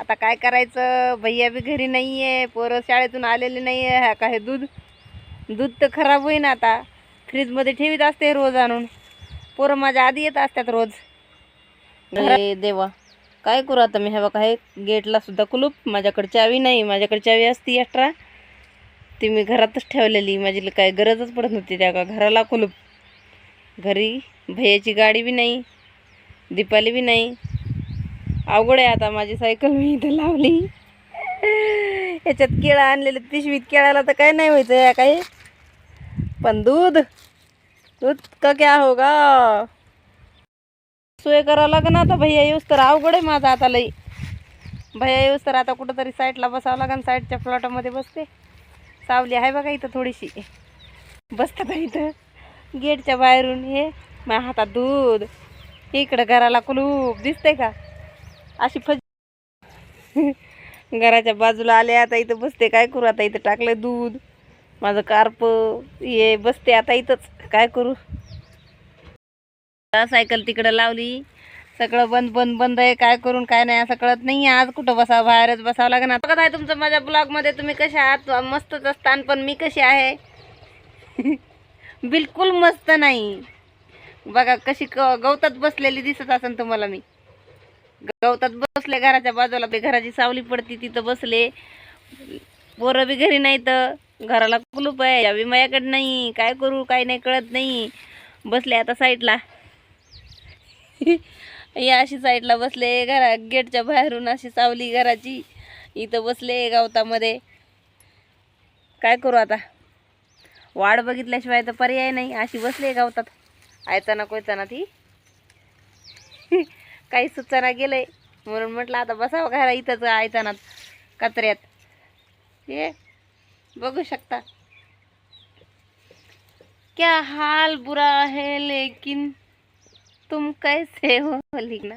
आता काय करायचं? भैया बी घरी नाही आहे पोरं शाळेतून आलेले नाही आहे ह्या काय दूध? दूध तर खराब होईन आता. फ्रीजमध्ये ठेवीत असते रोज आणून. पोरं माझ्या आधी येत असतात रोज. घरी देवा काय करू आता मी? हे बघा हे गेटला सुद्धा कुलूप. माझ्याकडे चावी नाही. माझ्याकडे चावी असती एक्स्ट्रा ती मी घरातच ठेवलेली. माझी काय गरजच पडत नव्हती त्या का घराला कुलूप. घरी भैयाची गाडी बी नाही. दीपाली बी नाही. अवघड आहे आता माझी सायकल मी इथं लावली. याच्यात केळं आणलेले पिशवीत केळाला तर काय नाही व्हायचं या काही. पण दूध दूध का क्या होगा सोय करावं लागेल आता भैया येऊस तर अवघड आहे माझा आता लई. भैया येऊस तर आता कुठंतरी साईडला बसावं लागेल साईडच्या प्लॉटामध्ये बसते. सावली आहे बघा इथं थोडीशी. बसतात इथं. गेटच्या बाहेरून हे माझ्या हातात दूध. इकडं घराला कुलूप दिसतंय का? अशी फज घराच्या बाजूला आले आता इथं बसते काय करू? आता इथं टाकलं दूध माझं कार्प ये बसते आता इथंच. काय करू? सायकल तिकडं लावली. सगळं बंद बंद बंद आहे. काय करून काय नाही असं कळत नाही आज कुठं बसावं बाहेरच बसावं लागेल. आता आहे तुमचं माझ्या ब्लॉगमध्ये तुम्ही कसे आहात? मस्तच असतान पण मी कशी आहे? बिलकुल मस्त नाही. बघा कशी क गवतात बसलेली दिसत असेल तुम्हाला मी. गवतात बसले घराच्या बाजूला ते घराची सावली पडती तिथं बसले. पोरं बी घरी नाही तर घराला कुलूप आहे या माझ्याकडे नाही काय करू काय नाही कळत नाही. बसले आता साईडला. या अशी साईडला बसले घरा गेटच्या बाहेरून अशी सावली घराची. इथं बसले गवतामध्ये. काय करू आता? वाढ बघितल्याशिवाय तर पर्याय नाही. अशी बसले गवतात. आयताना कोयताना ती. काही सुचना गेलंय. म्हणून म्हटलं आता बसावं घरा इथंच आयतानात कचऱ्यात. हे बघू शकता. क्या हाल बुरा है लेकिन तुम कैसे हो लिखना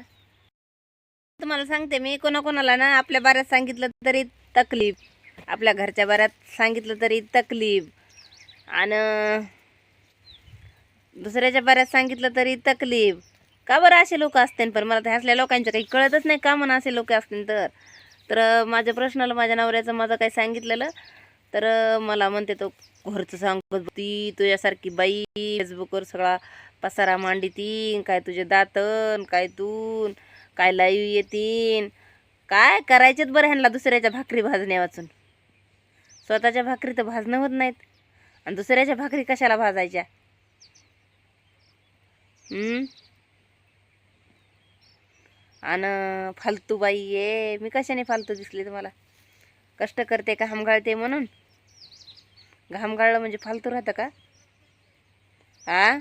तुम्हाला सांगते मी कोणाकोणाला ना आपल्या बाऱ्यात सांगितलं तरी तकलीफ. आपल्या घरच्या बाऱ्यात सांगितलं तरी तकलीफ. आणि दुसऱ्याच्या बाऱ्यात सांगितलं तरी तकलीफ. का बरं असे लोक असतील? पण मला तर असल्या लोकांचं काही कळतच नाही का म्हणून असे लोक असतील तर. तर माझ्या प्रश्नाला माझ्या नवऱ्याचं माझं काही सांगितलेलं. तर मला म्हणते तो घरचं सांगत ती तुझ्यासारखी बाई फेसबुकवर सगळा पसारा मांडी तीन काय तुझे दातन काय तून काय लाईव्ह येतीन. काय करायचेत बरं ह्यांना दुसऱ्याच्या भाकरी भाजण्या वाचून? स्वतःच्या भाकरी तर भाजणं होत नाहीत. आणि दुसऱ्याच्या भाकरी कशाला भाजायच्या? हम्म? आणि फालतू बाई ये. मी कशाने फालतू दिसली तुम्हाला? कष्ट करते का घामगाळते म्हणून? घामगाळलं म्हणजे फालतू राहतं का? आ?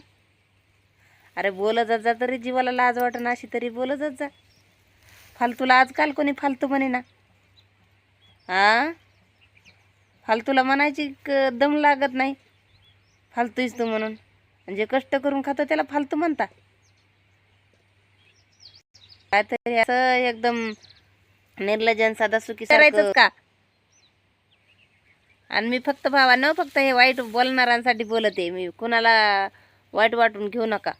अरे बोलत जात जा तरी जीवाला लाज वाटणं अशी तरी बोलत जात जा. फालतूला आजकाल कोणी फालतू म्हणे ना. आ? फालतूला म्हणायची क- दम लागत नाही. फालतूच तू म्हणून. म्हणजे कष्ट करून खातो त्याला फालतू म्हणता. काहीतरी असं एकदम निर्लजन साधा सुखी करायचं का? आणि मी फक्त भावानं फक्त हे वाईट बोलणाऱ्यांसाठी बोलते मी कुणाला वाईट वाटून घेऊ नका.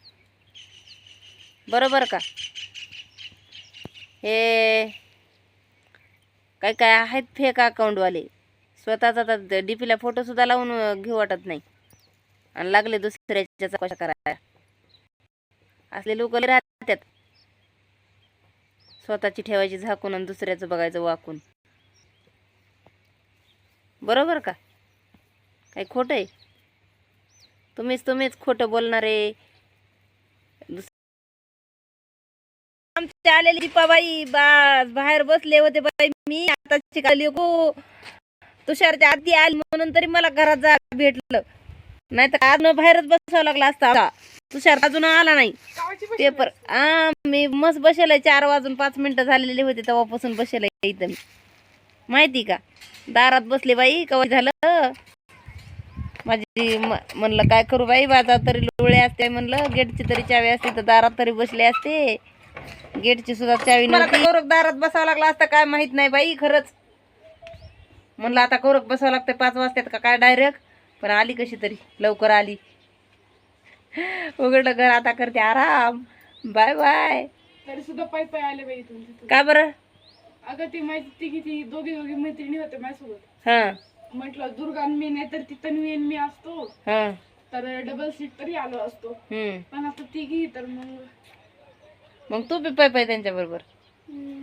बरोबर का? हे काय काय आहेत फेक अकाउंटवाले स्वतःचा तर डी पीला फोटोसुद्धा लावून घेऊ वाटत नाही. आणि लागले दुसऱ्याच्या चौकशा करायला असले लोक राहतात. स्वतःची ठेवायची झाकून आणि दुसऱ्याचं बघायचं वाकून. बरोबर का? काही खोटं आहे? तुम्हीच तुम्हीच खोटं बोलणारे. दुस- आलेली दीपाबाई बास बाहेर बसले होते बाई मी. आता शिकाली गो तुषारच्या आधी आली म्हणून तरी मला घरात जा भेटलं. नाही तर आज बाहेरच बसावं लागला असता तुषार अजून आला नाही. पेपर. हा मी मस्त बसेल चार वाजून पाच मिनिटं झालेले होते तेव्हापासून बसेल इथं मी. माहिती का? दारात बसले बाई कवा झालं? माझी म्हणलं काय करू बाई बाजार तरी लोळे असते म्हणलं. गेटची तरी चावी असते तर दारात तरी बसले असते. गेटची सुद्धा चावी नव्हती. कौरक दारात बसावं लागला असतं काय माहीत नाही बाई खरंच. म्हणलं आता कौरक बसावं लागतं पाच वाजतात का काय डायरेक्ट? पण आली कशी तरी लवकर आली. उघडलं घर आता करते आराम. Bye bye. तरी सुद्धा पाय पाय आले बाई इथून तिथून. का बरं? अगं ती माहिती ती किती दोघी दोघी मैत्रिणी होते माझ्यासोबत. हा. म्हटलं दुर्गा आणि मी नाही तर ती तन्वी आणि मी असतो. हा. तर डबल सीट तरी आलो असतो. हम्म. पण आता तिघी तर मग मग तू बी पाय पाय त्यांच्या बरोबर. हम्म.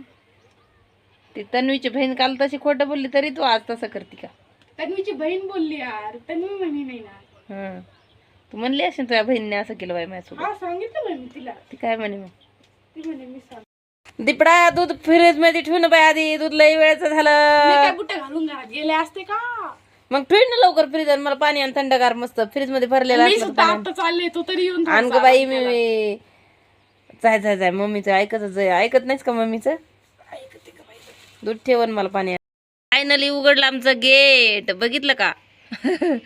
ती तन्वीची बहीण काल तशी खोटं बोलली तरी तू आज तसं करते का? तन्वीची बहीण बोलली यार. तन्वी म्हणी नाही ना. हा. तू म्हणली असेल तुझ्या बहिणीने असं केलं बाई माझ्यासोबत. हा सांगितलं बाई मी तिला. ती काय म्हणे मग? ती म्हणे मी सांग. दिपडा दूध फ्रीजमध्ये ठेवून बाय आधी. दूध लई वेळचं मी झालं काय बुट्टे घालून घरात गेले असते का? मग ठेव ना लवकर फ्रीज मला पाणी आणि. थंडगार मस्त. फ्रीजमध्ये भरलेलं मी असलं सुद्धा पाणी आता चालले तो तरी येऊन आण ग बाई मी जाय जाय जाय. मम्मीचं ऐकतच जाय ऐकत नाहीस का मम्मीचं? द्यायला. ऐकते का बाई? दूध ठेवून मला पाणी फायनली उघडलं आमचं गेट बघितलं का?